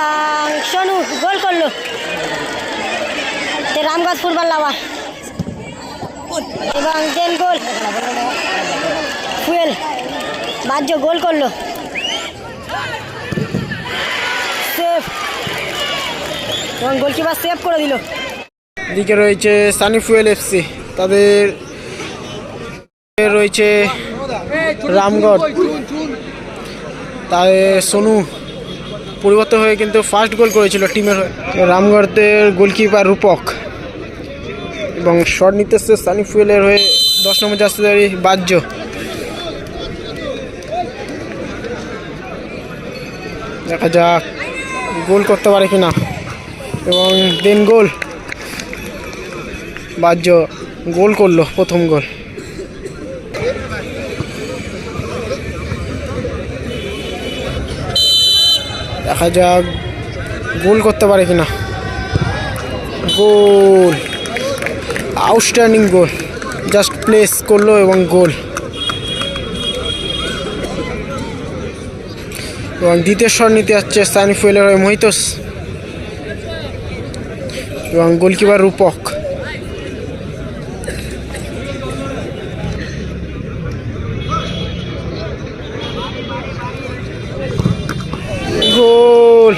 এবং সোনু, গোল করল। Ramganj football lover. এবং দেন গোল। ফুয়েল, বাহ্য গোল করল। সেভ এবং গোলকিপার সেভ করে দিল। এদিকে রয়েছে সানি ফুয়েল এফসি। তাদের রয়েছে রামগড়। তাই সোনু পরিবর্তন হয়ে কিন্তু ফার্স্ট গোল করেছিল টিমের হয়ে। রামগড়দের গোলকিপার রূপক এবং শট নিতে এসছে সানি ফুয়েলের হয়ে দশ নম্বর জাস্তিদারি বাহ্য। দেখা যাক গোল করতে পারে কিনা। এবং দেন গোল বাহ্য গোল করল প্রথম গোল দেখা যাক, গোল করতে পারে কিনা। Goal. Outstanding goal. Just place করল এবং গোল। এবং দ্বিতীয় স্বর নিতে যাচ্ছে সানি ফুয়েলের হয়ে মহিতোস এবং গোলকিপার রূপক গোল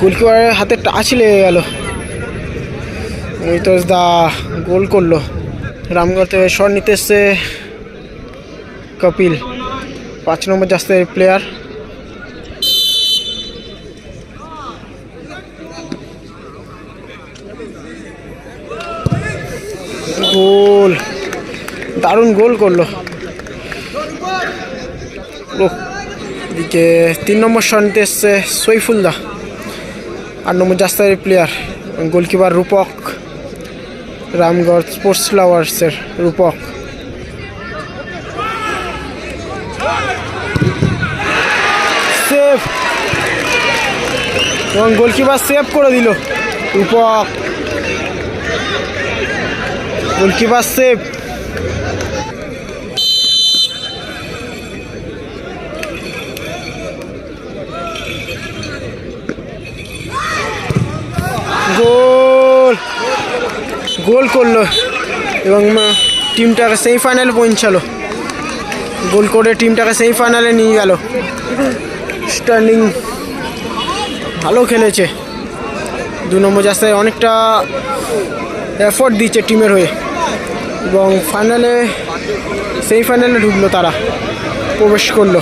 গোলকিপারের হাতে টাচ লেগে গেল। মহিতোস দা গোল করল। রামগড় থেকে শট নিতে এসছে কপিল, পাঁচ নম্বর জাস্তের প্লেয়ার গোল, দারুণ গোল করল। এদিকে তিন নম্বর শনিতে এসছে সৈফুলদা আট নম্বর জাস্তারের player goalkeeper Rupak, Ramgarh sports ফ্লাওয়ার্সের Rupak. Save এবং গোলকিপার সেভ করে দিল, রূপক। গোলকিপার সেভ গোল। গোল করল এবং টিমটাকে সেমিফাইনালে পৌঁছালো। গোল করে টিমটাকে সেমিফাইনালে নিয়ে গেল। স্টার্লিং ভালো খেলেছে। দু নম্বর জাস্তায় অনেকটা এফোর্ট দিচ্ছে টিমের হয়ে। এবং ফাইনালে সেমিফাইনালে ঢুকলো তারা। প্রবেশ করল।